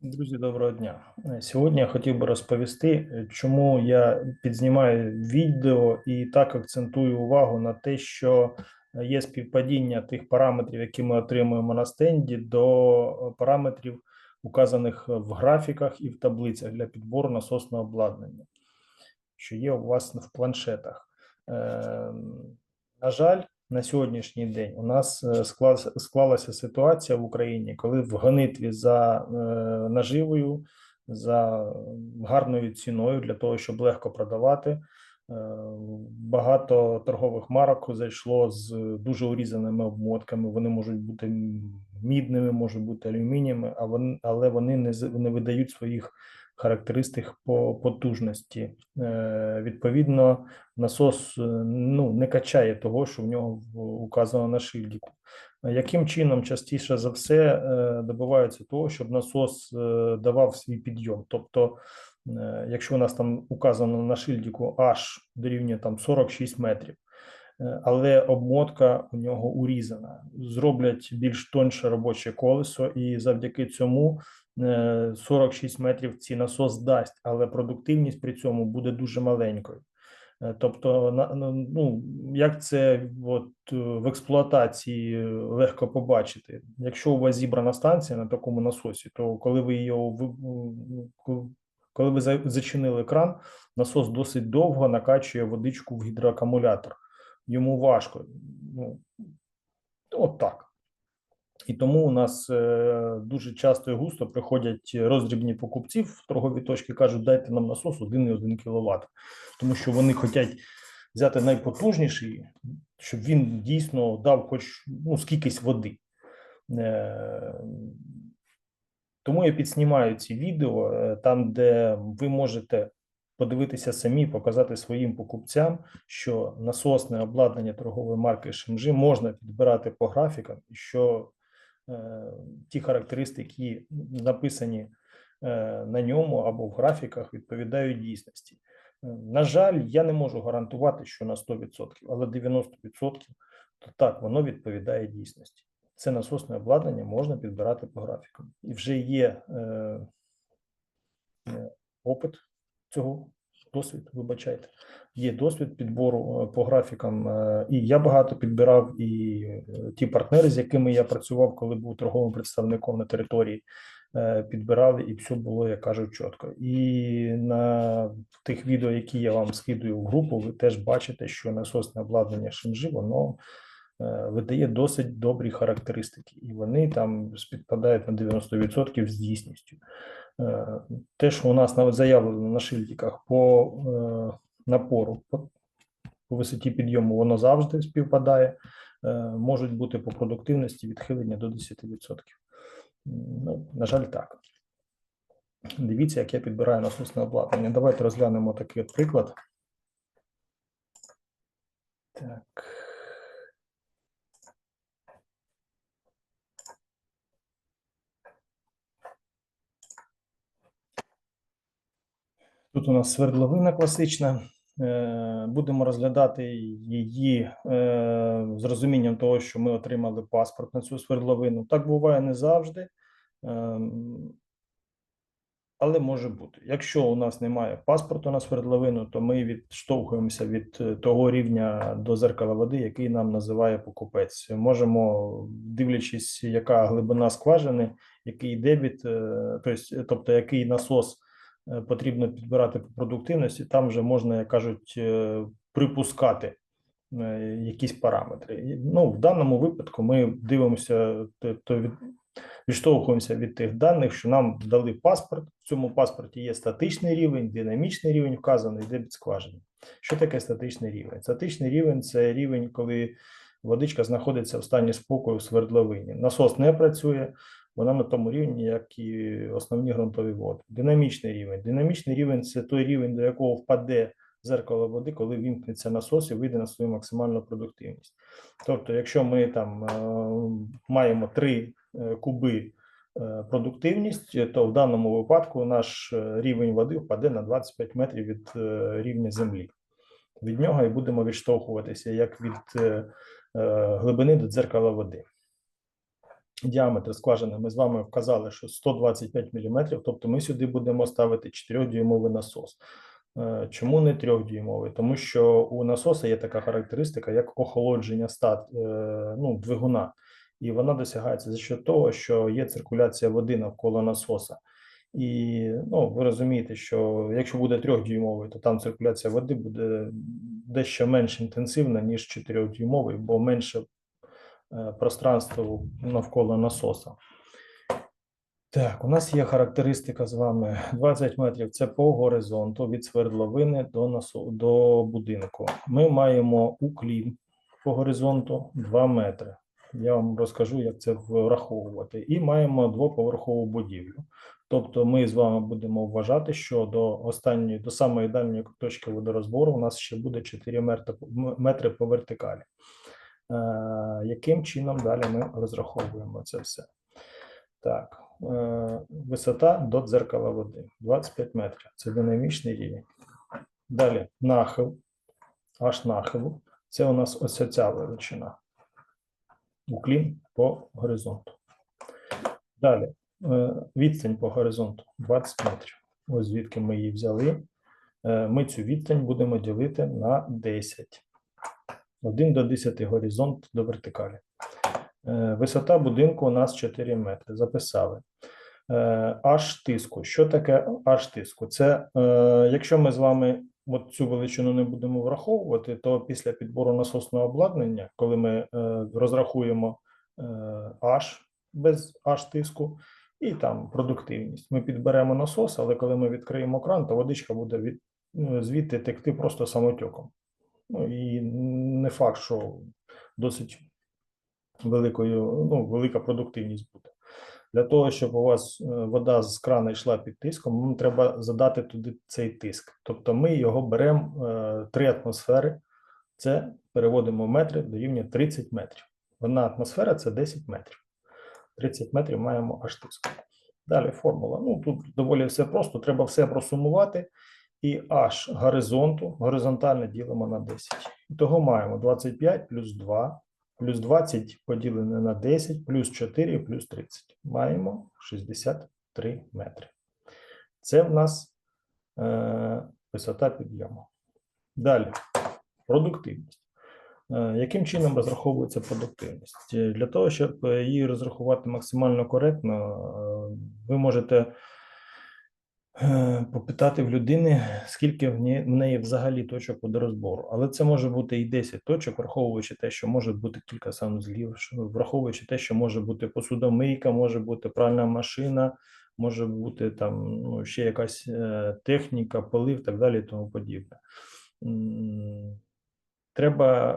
Друзі, доброго дня. Сьогодні я хотів би розповісти, чому я підзнімаю відео і так акцентую увагу на те, що є співпадіння тих параметрів, які ми отримуємо на стенді, до параметрів, указаних в графіках і в таблицях для підбору насосного обладнання, що є у вас в планшетах. Е, На жаль, на сьогоднішній день у нас е, склалася, ситуація в Україні, коли в гонитві за е, наживою, за гарною ціною для того, щоб легко продавати. е, Багато торгових марок зайшло з дуже урізаними обмотками. Вони можуть бути мідними, можуть бути алюмінієвими, а вони, але вони не, не видають своїх характеристик по потужності. Е, Відповідно, насос е, ну, не качає того, що в нього указано на шильдику. Е, Яким чином частіше за все добиваються того, щоб насос давав свій підйом? Тобто, якщо у нас там указано на шильдику аж дорівнює там 46 метрів, але обмотка у нього урізана, зроблять більш тонше робоче колесо, і завдяки цьому 46 метрів ці насос дасть, але продуктивність при цьому буде дуже маленькою. Е, Тобто, ну як це от е, в експлуатації е, легко побачити. Якщо у вас зібрана станція на такому насосі, то коли ви її коли ви зачинили кран, насос досить довго накачує водичку в гідроакумулятор. Йому важко. Ну, от так. І тому у нас е, дуже часто і густо приходять роздрібні покупці в торгові точки, кажуть, дайте нам насос 1,1 кВт, тому що вони хочуть взяти найпотужніший, щоб він дійсно дав хоч ну, скількись води. Е, тому я підснімаю ці відео е, там, де ви можете подивитися самі, показати своїм покупцям, що насосне обладнання торгової марки ШМЖ можна підбирати по графікам, і що ті характеристики, які написані е, на ньому або в графіках, відповідають дійсності. Е, На жаль, я не можу гарантувати, що на 100%, але 90% то так воно відповідає дійсності. Це насосне обладнання можна підбирати по графікам. І вже є е, е, опит цього досвід, вибачайте. Є досвід підбору е, по графікам, е, і я багато підбирав, і е, ті партнери, з якими я працював, коли був торговим представником на території, підбирали, і все було, як кажуть, чітко. І на тих відео, які я вам скидую в групу, ви теж бачите, що насосне обладнання Шинжи, воно видає досить добрі характеристики, і вони там співпадають на 90% з дійсністю. Е, Те, що у нас навіть заявлено на шильдиках по е, напору, по, висоті підйому, воно завжди співпадає. Е, Можуть бути по продуктивності відхилення до 10%. Ну, на жаль, так. Дивіться, як я підбираю насосне обладнання. Давайте розглянемо такий приклад. Так. Тут у нас свердловина класична. Е, Будемо розглядати її е, з розумінням того, що ми отримали паспорт на цю свердловину. Так буває не завжди, ем, але може бути. Якщо у нас немає паспорту на свердловину, то ми відштовхуємося від е, того рівня до зеркала води, який нам називає покупець. Можемо, дивлячись, яка глибина скважини, який дебіт, е, тобто, який насос е, потрібно підбирати по продуктивності, там вже можна, як кажуть, е, припускати е, якісь параметри. Ну, в даному випадку ми дивимося, то від, відштовхуємося від тих даних, що нам дали паспорт. В цьому паспорті є статичний рівень, динамічний рівень вказаний, дебіт скважини. Що таке статичний рівень? Статичний рівень це рівень, коли водичка знаходиться в стані спокою в свердловині. Насос не працює, вона на тому рівні, як і основні ґрунтові води. Динамічний рівень. Динамічний рівень це той рівень, до якого впаде зеркало води, коли вімкнеться насос і вийде на свою максимальну продуктивність. Тобто, якщо ми там е, маємо 3 куби е, продуктивність, то в даному випадку наш е, рівень води впаде на 25 метрів від е, рівня землі. Від нього і будемо відштовхуватися як від е, е, глибини до дзеркала води. Діаметр скважини ми з вами вказали, що 125 мм, тобто ми сюди будемо ставити 4-дюймовий насос. Е, Чому не 3-дюймовий? Тому що у насоса є така характеристика, як охолодження стат, е, ну, двигуна, і вона досягається за що того, що є циркуляція води навколо насоса. І ну, ви розумієте, що якщо буде 3-дюймовий, то там циркуляція води буде дещо менш інтенсивна, ніж 4-дюймовий, бо менше е, пространства навколо насоса. Так, у нас є характеристика з вами 20 метрів. Це по горизонту від свердловини до насо... до будинку. Ми маємо уклін по горизонту 2 метри. Я вам розкажу, як це враховувати. І маємо двоповерхову будівлю. Тобто, ми з вами будемо вважати, що до останньої, до самої дальньої точки водорозбору у нас ще буде 4 метри, метри по вертикалі. Е, яким чином далі ми розраховуємо це все? Так, е, висота до дзеркала води 25 метрів. Це динамічний рівень. Далі нахил, аж нахилу. Це у нас ось ця величина. Уклін по горизонту. Далі е, відстань по горизонту 20 метрів. Ось звідки ми її взяли. Ми цю відстань будемо ділити на 10. 1 до 10 горизонт до вертикалі. Е, Висота будинку у нас 4 метри. Записали. Е, Аж тиску. Що таке аж тиску? Це е, якщо ми з вами от цю величину не будемо враховувати, то після підбору насосного обладнання, коли ми розрахуємо аж без аж тиску, і там продуктивність. Ми підберемо насос, але коли ми відкриємо кран, то водичка буде від, звідти текти просто самотеком. Ну і не факт, що досить великою, ну, велика продуктивність буде. Для того, щоб у вас е, вода з крана йшла під тиском, нам треба задати туди цей тиск. Тобто ми його беремо е, 3 атмосфери, це переводимо метри до рівня 30 метрів. Одна атмосфера це 10 метрів. 30 метрів маємо аж тиск. Далі формула. Ну тут доволі все просто, треба все просумувати. І аж горизонту горизонтально ділимо на 10. І того маємо 25 плюс 2 плюс 20 поділене на 10, плюс 4, плюс 30. Маємо 63 метри. Це в нас е, висота підйому. Далі, продуктивність. Е, яким чином розраховується продуктивність? Для того, щоб е, її розрахувати максимально коректно, е, ви можете попитати в людини, скільки в неї, взагалі точок водорозбору. Але це може бути і 10 точок, враховуючи те, що може бути кілька санузлів, враховуючи те, що може бути посудомийка, може бути пральна машина, може бути там ну, ще якась е, техніка, полив, так далі тому подібне. Треба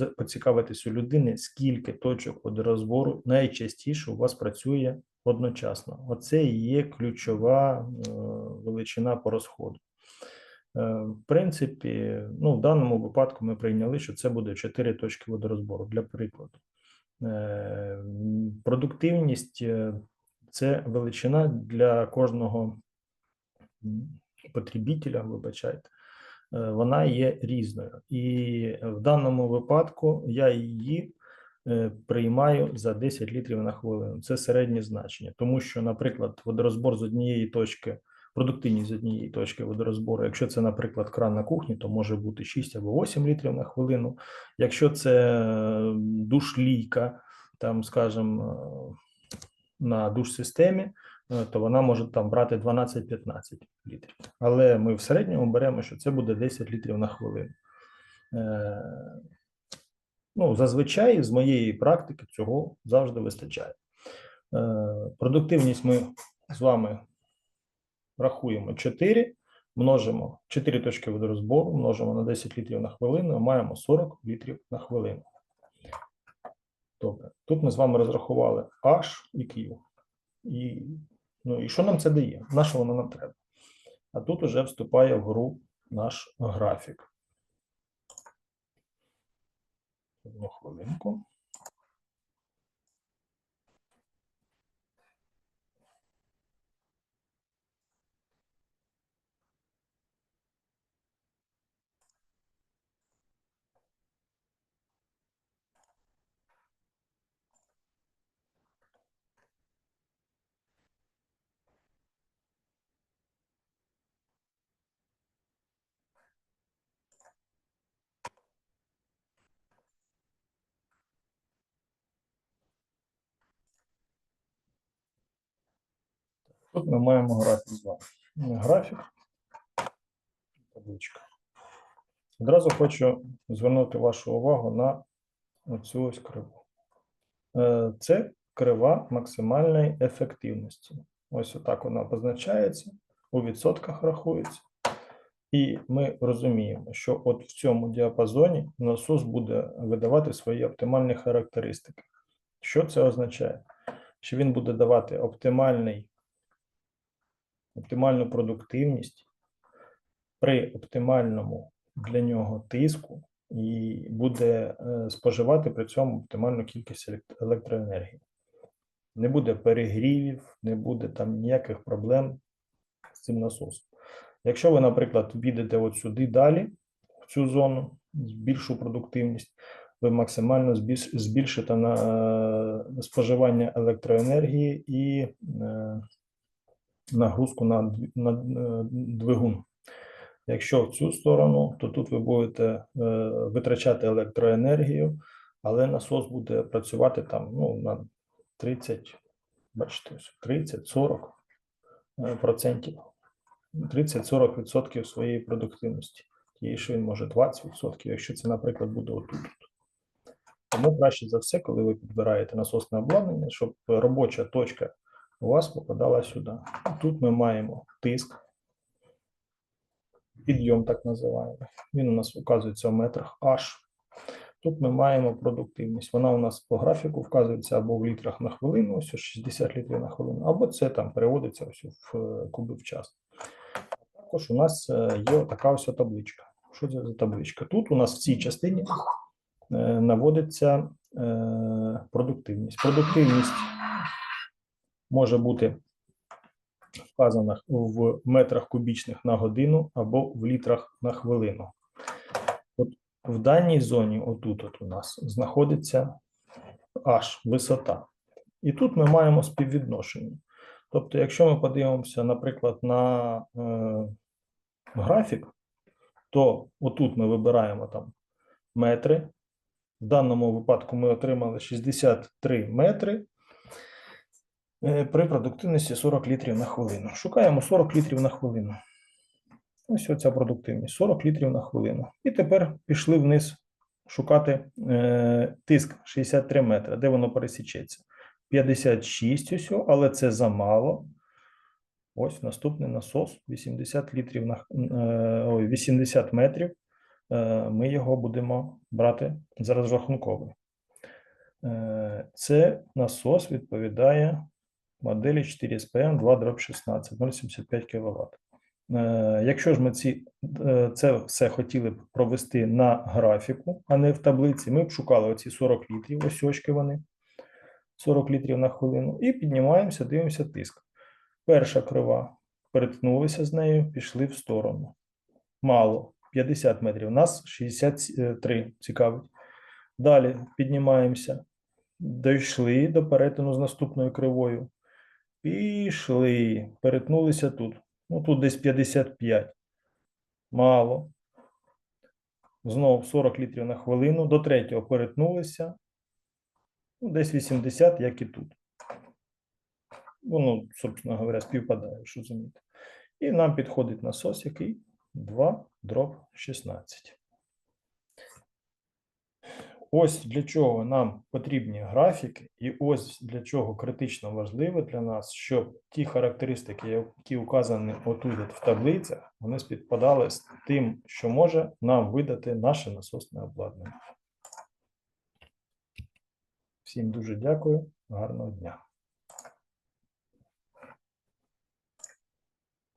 е, поцікавитись у людини, скільки точок водорозбору найчастіше у вас працює одночасно. Оце і є ключова е, величина по розходу. Е, В принципі, ну, в даному випадку ми прийняли, що це буде 4 точки водорозбору для прикладу. Е, Продуктивність це величина для кожного потребітеля, вибачайте, вона є різною. І в даному випадку я її приймаю за 10 літрів на хвилину. Це середнє значення, тому що, наприклад, водорозбор з однієї точки, продуктивність з однієї точки водорозбору, якщо це, наприклад, кран на кухні, то може бути 6 або 8 літрів на хвилину. Якщо це е, душ-лійка, там, скажімо, е, на душ-системі, е, то вона може там брати 12-15 літрів. Але ми в середньому беремо, що це буде 10 літрів на хвилину. Ну, зазвичай з моєї практики цього завжди вистачає. Е, Продуктивність ми з вами рахуємо 4, множимо 4 точки водорозбору, множимо на 10 літрів на хвилину, маємо 40 літрів на хвилину. Добре, тут ми з вами розрахували H і Q. І, ну, і що нам це дає? На що воно нам треба? А тут уже вступає в гру наш графік. rojo blanco ¿eh? Тут ми маємо графік з вами. Графік. Табличка. Одразу хочу звернути вашу увагу на оцю ось криву. Е, Це крива максимальної ефективності. Ось отак вона позначається, у відсотках рахується. І ми розуміємо, що от в цьому діапазоні насос буде видавати свої оптимальні характеристики. Що це означає? Що він буде давати оптимальний, оптимальну продуктивність при оптимальному для нього тиску і буде е, споживати при цьому оптимальну кількість електроенергії. Не буде перегрівів, не буде там ніяких проблем з цим насосом. Якщо ви, наприклад, підете от сюди далі, в цю зону, більшу продуктивність, ви максимально збільшите на е, споживання електроенергії і е, нагрузку на, на е, двигун. Якщо в цю сторону, то тут ви будете е, витрачати електроенергію, але насос буде працювати там ну, на 30, бачите, ось 30-40 е, процентів. 30-40 відсотків своєї продуктивності. Тієї, що він може 20 відсотків, якщо це, наприклад, буде отут. Тому краще за все, коли ви підбираєте насосне обладнання, щоб робоча точка у вас попадала сюди. Тут ми маємо тиск, підйом так називаємо. Він у нас вказується в метрах H. Тут ми маємо продуктивність. Вона у нас по графіку вказується або в літрах на хвилину, ось 60 літрів на хвилину, або це там переводиться ось в е, куби в час. Також у нас е, є така ось табличка. Що це за табличка? Тут у нас в цій частині е, наводиться продуктивність. Продуктивність може бути вказана в метрах кубічних на годину або в літрах на хвилину. От в даній зоні, отут от у нас, знаходиться H, висота. І тут ми маємо співвідношення. Тобто, якщо ми подивимося, наприклад, на е, графік, то отут ми вибираємо там метри. В даному випадку ми отримали 63 метри при продуктивності 40 літрів на хвилину. Шукаємо 40 літрів на хвилину. Ось оця продуктивність 40 літрів на хвилину. І тепер пішли вниз шукати е, тиск 63 метри, де воно пересічеться. 56 ось, але це замало. Ось наступний насос 80 літрів на е, 80 метрів. Е, Ми його будемо брати за розрахунковий. Е, Це насос відповідає моделі 4SPM 2 дроб 16 0,75 кВт. Якщо ж ми ці, е, це все хотіли б провести на графіку, а не в таблиці, ми б шукали оці 40 літрів, ось очки вони, 40 літрів на хвилину, і піднімаємося, дивимося тиск. Перша крива, переткнулися з нею, пішли в сторону. Мало, 50 метрів, нас 63 цікавить. Далі піднімаємося, дійшли до перетину з наступною кривою. Пішли, перетнулися тут. Ну, тут десь 55. Мало. Знову 40 літрів на хвилину. До третього перетнулися. Ну, десь 80, як і тут. Воно, собственно говоря, співпадає, якщо розумієте. І нам підходить насос, який 2 дроб 16. Ось для чого нам потрібні графіки, і ось для чого критично важливо для нас, щоб ті характеристики, які указані отут в таблицях, вони співпадали з тим, що може нам видати наше насосне обладнання. Всім дуже дякую, гарного дня.